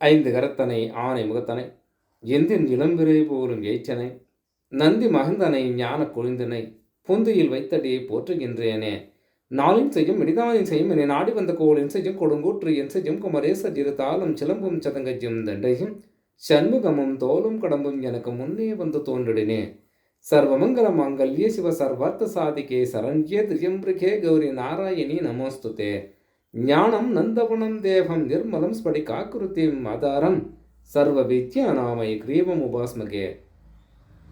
ஐந்து கரத்தனை ஆனை முகத்தனை. எந்தின் இளம்பிரை போரும் எய்ச்சனை நந்தி மகந்தனை ஞான கொழுந்தனை. பொந்தியில் வைத்தடியை போற்றுகின்றேனே. நாளின் செய்யும் இடிதானின் செய்யும் என்னை நாடி வந்த கோளின் செய்யும் கொடுங்கூற்று என் செய்யும் குமரேச தாளம் சிலம்பும் சதங்கஜும் தண்டையும். சண்முகமும் தோலும் கடம்பும் எனக்கு முன்னே வந்து தோன்றிடினே. சர்வமங்கல மாங்கல்ய சிவ சர்வார்த்த சாதிகே சரண்யே திரியம்பிரிகே கௌரி நாராயணி நமோஸ்துதே. ஞானம் நந்தவனம் தேவம் நிர்மலம் ஸ்படிகாக்கிருத்திம் ஆதாரம். சர்வ வித்யா நாமை கிரீவம் உபாஸ்மகே.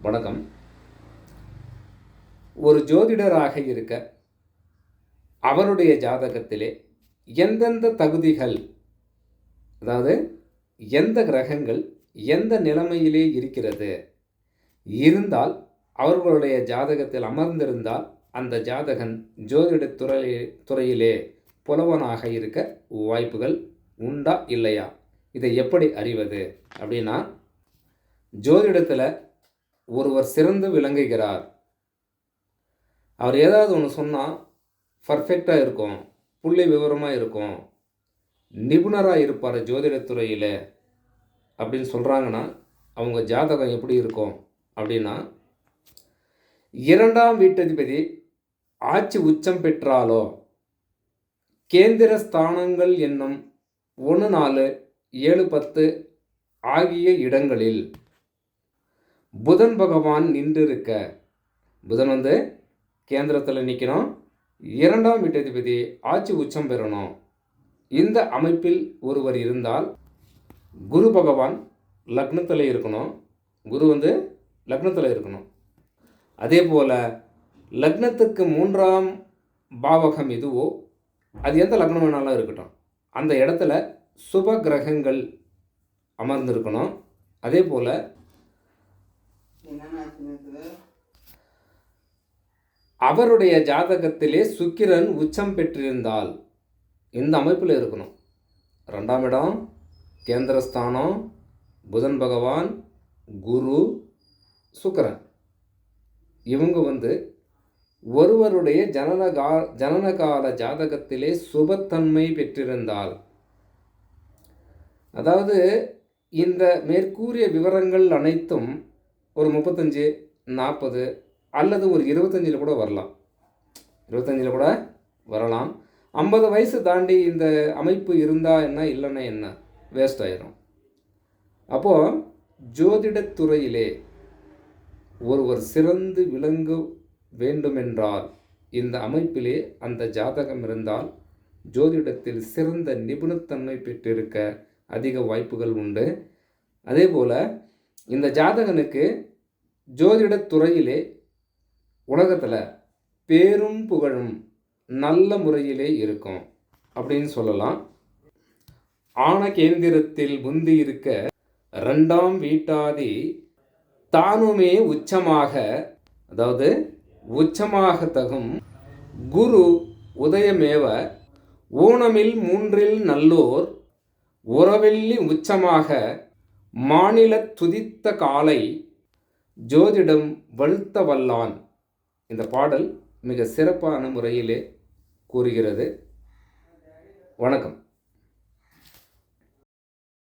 வணக்கம். ஒரு ஜோதிடராக இருக்க அவருடைய ஜாதகத்திலே எந்தெந்த தகுதிகள் அதாவது எந்த கிரகங்கள் எந்த நிலைமையிலே இருக்கிறது இருந்தால் அவர்களுடைய ஜாதகத்தில் அமர்ந்திருந்தால் அந்த ஜாதகன் ஜோதிட துறையிலே துறையிலே புலவனாக இருக்க வாய்ப்புகள் உண்டா இல்லையா? இதை எப்படி அறிவது? அப்படின்னா ஜோதிடத்தில் ஒருவர் சிறந்து விளங்குகிறார். அவர் ஏதாவது ஒன்று சொன்னால் பர்ஃபெக்டாக இருக்கும் புள்ளி விவரமாக இருக்கும் நிபுணராக இருப்பார் ஜோதிடத்துறையில் அப்படின்னு சொல்கிறாங்கன்னா அவங்க ஜாதகம் எப்படி இருக்கும் அப்படின்னா இரண்டாம் வீட்டதிபதி ஆட்சி உச்சம் பெற்றாலோ கேந்திர ஸ்தானங்கள் என்னும் ஒன்று நாலு ஏழு பத்து ஆகிய இடங்களில் புதன் பகவான் நின்றிருக்க. புதன் வந்து கேந்திரத்தில் நிற்கணும் இரண்டாம் வீட்டதிபதி ஆட்சி உச்சம் பெறணும். இந்த அமைப்பில் ஒருவர் இருந்தால் குரு பகவான் லக்னத்தில் இருக்கணும். குரு வந்து லக்னத்தில் இருக்கணும். அதே போல் லக்னத்துக்கு மூன்றாம் பாவகம் எதுவோ அது எந்த லக்னம் வேணாலும் இருக்கட்டும். அந்த இடத்துல சுப கிரகங்கள் அமர்ந்திருக்கணும். அதே போல் அவருடைய ஜாதகத்திலே சுக்கிரன் உச்சம் பெற்றிருந்தால் இந்த அமைப்பில் இருக்கணும். ரெண்டாம் இடம் கேந்திரஸ்தானம் புதன் பகவான் குரு சுக்கிரன். இவங்க வந்து ஒருவருடைய ஜனனகா ஜனனகால ஜாதகத்திலே சுபத்தன்மை பெற்றிருந்தால். அதாவது இந்த மேற்கூறிய விவரங்கள் அனைத்தும் ஒரு முப்பத்தஞ்சு நாற்பது அல்லது ஒரு இருபத்தஞ்சில் கூட வரலாம். இருபத்தஞ்சில் கூட வரலாம். ஐம்பது வயசு தாண்டி இந்த அமைப்பு இருந்தால் என்ன இல்லைன்னா என்ன? வேஸ்ட் ஆயிரும். அப்போது ஜோதிடத்துறையிலே ஒருவர் சிறந்து விளங்கும் வேண்டுமென்றால் இந்த அமைப்பிலே அந்த ஜாதகம் இருந்தால் ஜோதிடத்தில் சிறந்த நிபுணத்தன்மை பெற்றிருக்க அதிக வாய்ப்புகள் உண்டு. அதே போல் இந்த ஜாதகனுக்கு ஜோதிடத் துறையிலே உலகத்தில் பேரும் புகழும் நல்ல முறையிலே இருக்கும் அப்படின்னு சொல்லலாம். ஆன கேந்திரத்தில் முந்தி இருக்க ரெண்டாம் வீட்டாதி தானுமே உச்சமாக அதாவது உச்சமாக தகும். குரு உதயமேவ ஊனமில் மூன்றில் நல்லோர் உறவெள்ளி உச்சமாக மாநில துதித்த காலை ஜோதிடம் வழுத்த வல்லான். இந்த பாடல் மிக சிறப்பான முறையிலே கூறுகிறது. வணக்கம்.